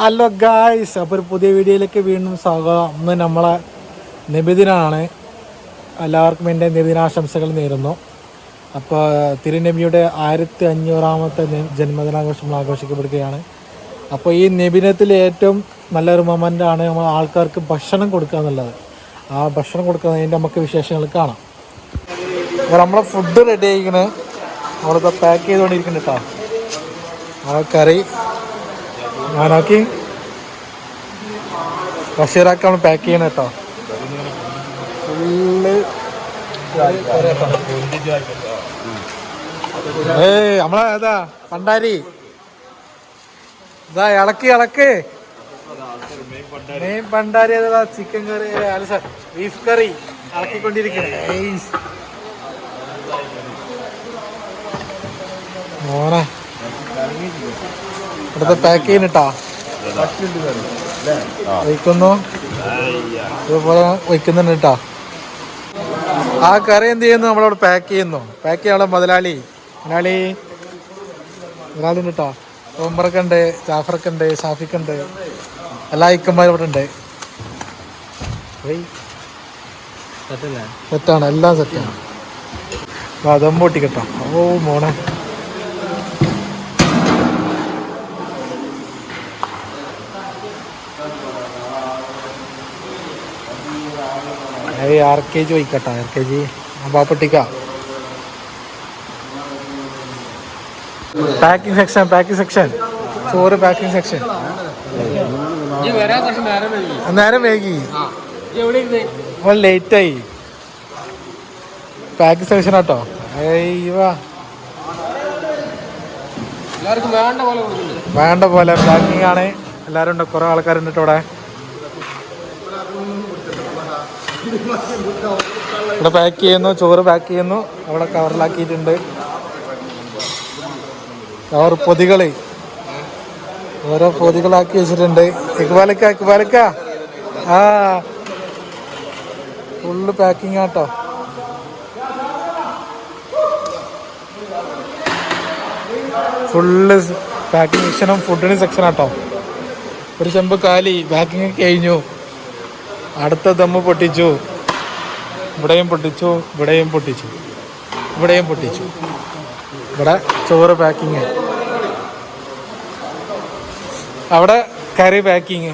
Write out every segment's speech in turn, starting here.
Hello guys അപ്പോൾ ഒരു പുതിയ വീഡിയോയിലേക്ക് വീണ്ടും സ്വാഗതം. ഇന്ന് നമ്മളെ നിബിദിനാണ്. എല്ലാവർക്കും എന്റെ നിബിദിനാശംസകൾ നേരുന്നു. അപ്പോൾ തിരുനബിയുടെ ആയിരത്തി അഞ്ഞൂറാമത്തെ ജന്മദിനാഘോഷം ആഘോഷിക്കപ്പെടുകയാണ്. അപ്പോൾ ഈ നിബിനത്തിൽ ഏറ്റവും നല്ലൊരു മൊമെന്റാണ് നമ്മൾ ആൾക്കാർക്ക് ഭക്ഷണം കൊടുക്കുക എന്നുള്ളത്. ആ ഭക്ഷണം കൊടുക്കുന്നതിന്റെ നമുക്ക് വിശേഷങ്ങൾ കാണാം. അപ്പോൾ നമ്മളെ ഫുഡ് റെഡി ആയിരിക്കണേ നമ്മളിപ്പോൾ പാക്ക് ചെയ്തുകൊണ്ടിരിക്കുന്നു കേട്ടോ നമ്മളെ കറി. ഞാനാക്കി. ബഷീറാക്കി നമ്മൾ പാക്ക് ചെയ്യണം കേട്ടോ ഫുള്ള് ഏയ് നമ്മളെ ഏതാ? പണ്ടാരി. ഇതാ ഇളക്ക് ഇളക്ക്. മെയിൻ പണ്ടാരി ഏതാ? ചിക്കൻ കറി അല്ല സാർ ബീഫ് കറി ഇളക്കിക്കൊണ്ടിരിക്കണേ. മോനെ. ഇവിടുത്തെ പാക്ക് ചെയ്യുന്നിട്ടാ. വയ്ക്കുന്നു. ഇതുപോലെ വയ്ക്കുന്നുണ്ട് കേട്ടോ ആ കറി എന്ത് ചെയ്യുന്നു? നമ്മളവിടെ പാക്ക് ചെയ്യുന്നു. പാക്ക് ചെയ്യാനുള്ള മുതലാളി മുതലാളി. മുതലാളി കേട്ടോ ഓമ്പറൊക്കെ ഉണ്ട് ജാഫറൊക്കെ ഉണ്ട് ഷാഫിക്ക് ഉണ്ട് എല്ലാ ഇക്കന്മാരും ഇവിടെ ഉണ്ട് സെറ്റാണ്. എല്ലാം സെറ്റാണ്. ദം പൊട്ടിക്കട്ടോ. ഓ ഓ മോനെ ആർ കെ ജി വയ്ക്കട്ടെ ആർ കെ ജി ബാപ്പട്ടിക്ക. പാക്കിംഗ് സെക്ഷൻ പാക്കിംഗ് സെക്ഷൻ ചോറ് പാക്കിംഗ് സെക്ഷൻ നേരം വൈകി. ലേറ്റ് ആയി. പാക്കിംഗ് സെക്ഷൻ ആട്ടോ. വേണ്ട പോലെ കൊടുക്കുന്നുണ്ട്. വേണ്ട പോലെ പാക്കിംഗ് ആണ്. എല്ലാവരും ഉണ്ട് കുറേ ആൾക്കാരുണ്ട് ഇവിടെ ഇവിടെ പാക്ക് ചെയ്യുന്നു ചോറ് പാക്ക് ചെയ്യുന്നു. അവിടെ കവറിലാക്കിയിട്ടുണ്ട് കവർ പൊതികളെ. ഓരോ പൊതികളാക്കി വെച്ചിട്ടുണ്ട്. ഇക്ബാലക്ക ഇക്ബാലക്ക. ആ. ഫുള്ള് പാക്കിംഗ് ആട്ടോ. ഫുള്ള് പാക്കിംഗ് സെക്ഷനും ഫുഡിന് സെക്ഷൻ ആട്ടോ. ഒരു ചെമ്പ് കാലി പാക്കിംഗ് കഴിഞ്ഞു. അടുത്ത ദമ്മ് പൊട്ടിച്ചു. ഇവിടെയും പൊട്ടിച്ചു ഇവിടെയും പൊട്ടിച്ചു ഇവിടെയും പൊട്ടിച്ചു. ഇവിടെ ചോറ് പാക്കിങ് അവിടെ കറി പാക്കിങ്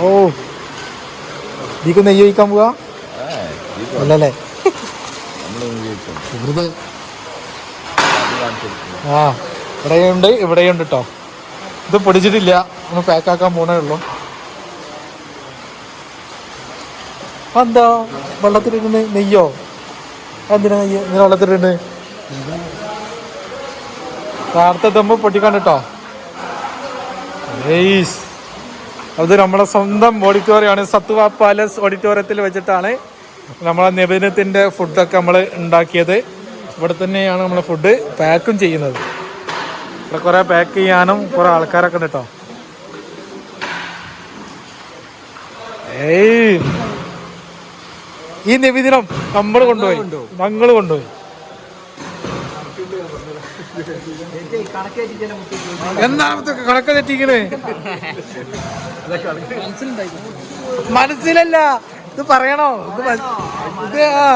ഓ ഇതിക്ക് നെയ്യ് ഒഴിക്കാൻ പോവാ? അല്ലല്ലേ? ആ. ഇവിടെയുണ്ട് ഇവിടെയുണ്ട് കേട്ടോ ഇത് പൊടിച്ചിട്ടില്ല. ഒന്ന് പാക്കാക്കാൻ പോണേ ഉള്ളൂ. എന്താ വെള്ളത്തിലിരുന്ന് നെയ്യോ? എന്തിനാ നെയ്യ്? ഇങ്ങനെ വെള്ളത്തിലിരുന്ന്? നേരത്തെ ദമ്മ് പൊട്ടിക്കണ്ടോ അത് നമ്മളെ സ്വന്തം ഓഡിറ്റോറിയമാണ്. സത്വ പാലസ് ഓഡിറ്റോറിയത്തിൽ വെച്ചിട്ടാണ് നമ്മളെ നിബിധനത്തിന്റെ ഫുഡൊക്കെ നമ്മൾ ഉണ്ടാക്കിയത്. ഇവിടെ തന്നെയാണ് നമ്മൾ ഫുഡ് പാക്കും ചെയ്യുന്നത്. ഇവിടെ കുറേ പാക്ക് ചെയ്യാനും കുറേ ആൾക്കാരൊക്കെ ഉണ്ട് കേട്ടോ ഏയ്. ഈ നിവിദിനം നമ്മൾ കൊണ്ടുപോയി. ഞങ്ങൾ കൊണ്ടുപോയി. എന്താണ് കണക്ക് തെറ്റിക്കണേ? മനസ്സിലല്ല. ഇത് പറയണോ? ഇത് ഇത് ആ.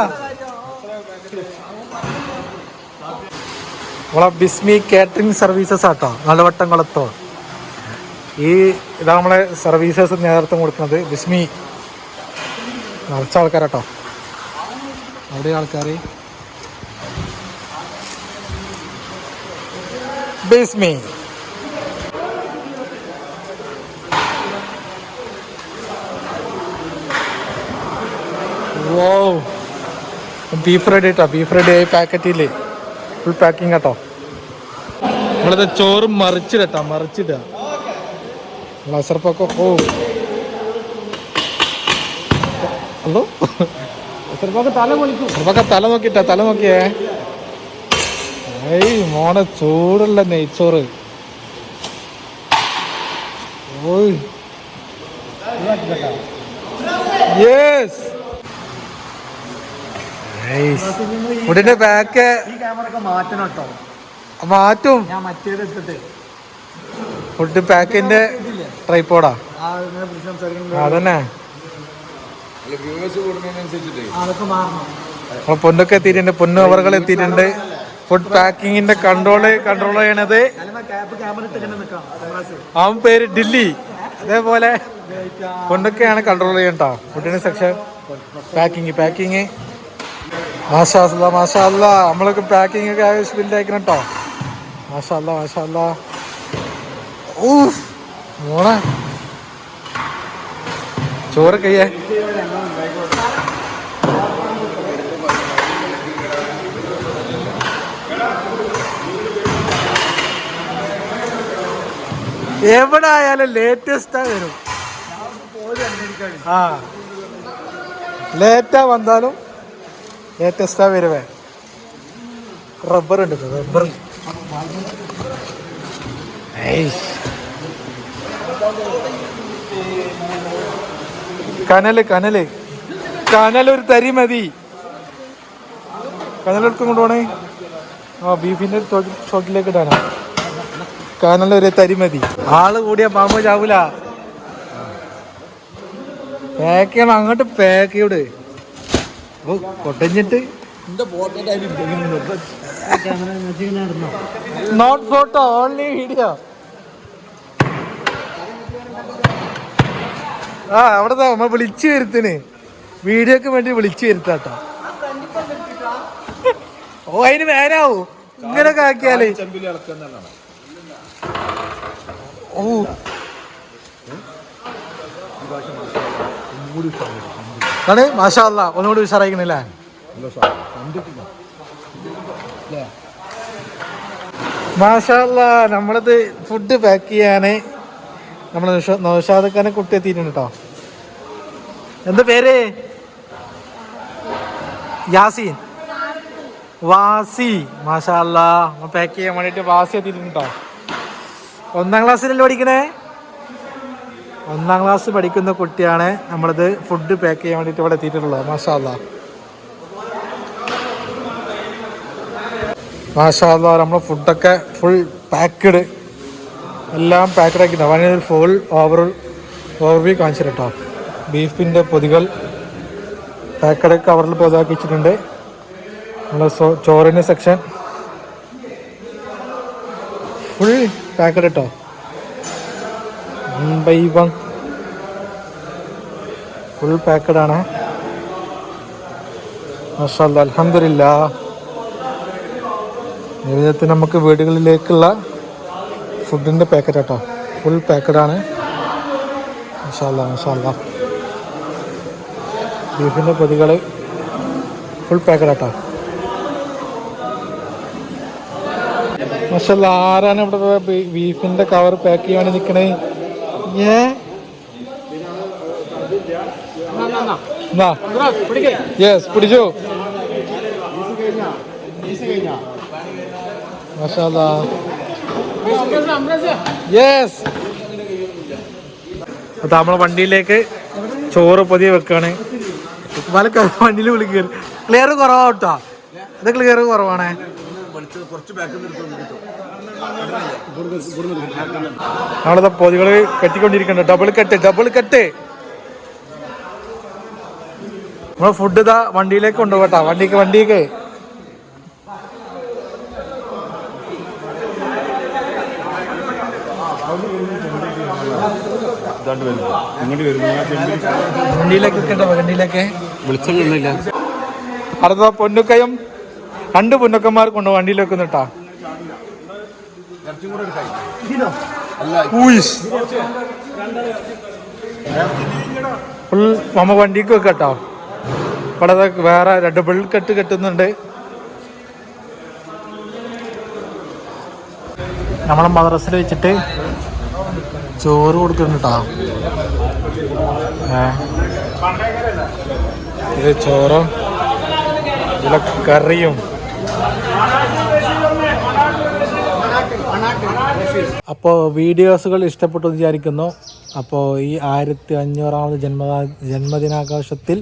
നമ്മളെ ബിസ്മി കാറ്ററിംഗ് സർവീസസ് ആട്ടോ. നല്ലവട്ടം കുളത്തോ ഈ ഇതാ നമ്മളെ സർവീസസ് നേതൃത്വം കൊടുക്കുന്നത് ബിസ്മി. നിറച്ച ആൾക്കാരാട്ടോ. അവിടെ ആൾക്കാർ ബിസ്മി. ബീഫ് റെഡി കേട്ടോ ബീഫ് റെഡി ആയി പാക്കറ്റില്ലേ ഫുൾ പാക്കിംഗ് കേട്ടോ നിങ്ങളത് ചോറ് മറിച്ചിടട്ടോ മറിച്ചിടുക അസർപ്പൊക്കെ ഓ. ഹലോ? ചെറുപ്പൊക്കെ തല പൊളിക്കും. അസർപ്പൊക്കെ തല നോക്കിട്ടാ തല നോക്കിയേ. ഏയ് മോനെ ചൂടുള്ള നെയ്ച്ചോറ്. ഓയ്. യെസ് ഫുഡിന്റെ ബാക്ക് ഈ ക്യാമറ ഒക്കെ മാറ്റണം കേട്ടോ മാറ്റും. ഞാൻ മറ്റേത് എടുത്തിട്ട്. ഫുഡ് പാക്കിന്റെ ട്രൈപ്പോടാ അതന്നെ. പൊന്നൊക്കെ എത്തിയിട്ടുണ്ട് പൊന്നു അവറുകൾ എത്തിയിട്ടുണ്ട്. ഫുഡ് പാക്കിങ്ങിന്റെ കൺട്രോൾ കൺട്രോൾ ചെയ്യണത് അവൻ പേര് ഡില്ലി. അതേപോലെ പൊന്നൊക്കെയാണ് കൺട്രോൾ ചെയ്യണ്ട ഫുഡിന്റെ സെക്ഷൻ പാക്കിങ് പാക്കിങ് മാഷാല്ല മാഷാല്ല നമ്മളൊക്കെ പാക്കിംഗ് ഒക്കെ ആവശ്യമില്ല അയക്കണം കേട്ടോ മാഷാല്ല മാഷാല്ല ഊ മോണെ ചോറ് കയ്യേ എവിടെ ആയാലും ലേറ്റസ്റ്റാ വരും. ആ. ലേറ്റാ വന്നാലും ലേറ്റസ്റ്റാ വരുവേ. റബ്ബർ ഉണ്ട് റബ്ബർ. കനൽ കനൽ. കനൽ ഒരു തരി മതി. കനലെടുക്കും കൊണ്ടുപോണേ ആ ബീഫിന്റെ ചോട്ടിലേക്ക് ഇടാനാ. കനൽ ഒരു തരി മതി. ആൾ കൂടിയ പാമ്പ് ചാവൂല പാക്ക് ചെയ്യണം അങ്ങോട്ട് പാക്ക് ചെയ്യൂടെ ഓ കൊട്ടഞ്ഞിട്ട് നോട്ട് ഫോട്ടോ ഓൺലി വീഡിയോ ആ അവിടെ നമ്മൾ വിളിച്ചു വരുത്തിന്. വീഡിയോക്ക് വേണ്ടി വിളിച്ചു വരുത്താട്ടോ. ഓ അതിന് വേരാവൂ ഇങ്ങനൊക്കെ ആക്കിയാലേ. ഓ ആണ് മാഷാല്ല ഒന്നുകൂടി ഉഷാറായിക്കണില്ലേ മാഷാല്ല നമ്മളത് ഫുഡ് പാക്ക് ചെയ്യാന് നമ്മൾ നൗഷാദക്കാനെ കുട്ടി എത്തിയിട്ടുണ്ട് കേട്ടോ എന്താ പേര്? യാസീൻ. വാസി മാഷാല്ല പാക്ക് ചെയ്യാൻ വേണ്ടിട്ട് വാസി എത്തിയിട്ടുണ്ട് കേട്ടോ ഒന്നാം ക്ലാസ്സിലല്ലേ പഠിക്കണേ? ഒന്നാം ക്ലാസ് പഠിക്കുന്ന കുട്ടിയാണ് നമ്മളിത് ഫുഡ് പാക്ക് ചെയ്യാൻ വേണ്ടിയിട്ട് ഇവിടെ എത്തിയിട്ടുള്ളത്. മാഷാല്ല മാഷാല്ല നമ്മളെ ഫുഡൊക്കെ ഫുൾ പാക്ക്ഡ് എല്ലാം പാക്കഡ് ആക്കിയിട്ടുണ്ട്. ഒരു ഫുൾ ഓവർ ഓവർവ്യൂ വ്യൂ കേട്ടോ ബീഫിന്റെ പൊതികൾ പാക്കഡ് കവറിൽ പൊതുവാക്കിച്ചിട്ടുണ്ട് നമ്മളെ ചോറിന്റെ സെക്ഷൻ ഫുൾ പാക്കഡ് കേട്ടോ. ബൈ വൺ ഫുൾ പാക്കഡാണ് മാഷാല്ല അലഹമില്ല ജീവിതത്തിൽ നമുക്ക് വീടുകളിലേക്കുള്ള ഫുഡിന്റെ പാക്കറ്റ് കേട്ടോ ഫുൾ പാക്കഡാണ് മസാല മസാല ബീഫിന്റെ പൊതികൾ ഫുൾ പാക്കഡ് കേട്ടോ മസാല ആരാണ് ഇവിടെ ബീഫിന്റെ കവർ പാക്ക് ചെയ്യാൻ നിൽക്കണേ? ഏ? എന്നാ യെസ് പിടിച്ചോ. യെസ് അപ്പൊ നമ്മളെ വണ്ടിയിലേക്ക് ചോറ് പൊതിയെ വെക്കാണ്. വലക്ക വണ്ടിയിൽ വിളിക്കുക ക്ലിയർ കുറവാട്ടോ അത് ഇത് ക്ലിയർ കുറവാണേ. നമ്മളത് പൊതികൾ കെട്ടിക്കൊണ്ടിരിക്കുന്നുണ്ട് ഡബിൾ കെട്ട് ഡബിൾ കെട്ട്. നമ്മളെ ഫുഡ് ഇതാ വണ്ടിയിലേക്ക് കൊണ്ടുപോട്ടാ വണ്ടിക്ക് വണ്ടിക്ക്. വണ്ടിയിലേക്ക് വണ്ടിയിലേക്ക്. വിളിച്ചൊന്നുമില്ല അടുത്ത പൊന്നുക്കയും. രണ്ട് പൊന്നുക്കന്മാർ കൊണ്ട് വണ്ടിയിൽ വെക്കുന്നുട്ടാ ഫുൾ നമ്മ വണ്ടിക്ക് വെക്കട്ടോ. ഇവിടെ വേറെ ഡബിൾ കെട്ട് കെട്ടുന്നുണ്ട്. നമ്മളെ മദ്രസിൽ വെച്ചിട്ട് ചോറ് കൊടുക്കുന്നുട്ടാ ഇത് ചോറും ഇതിലെ കറിയും. അപ്പോൾ വീഡിയോസുകൾ ഇഷ്ടപ്പെട്ടു വിചാരിക്കുന്നു. അപ്പോൾ ഈ ആയിരത്തി അഞ്ഞൂറാമത് ജന്മ ജന്മദിനാഘോഷത്തിൽ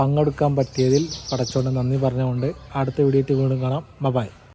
പങ്കെടുക്കാൻ പറ്റിയതിൽ പടച്ചോണ്ട് നന്ദി പറഞ്ഞുകൊണ്ട് അടുത്ത വീഡിയോ വീണ്ടും കാണാം. ബൈ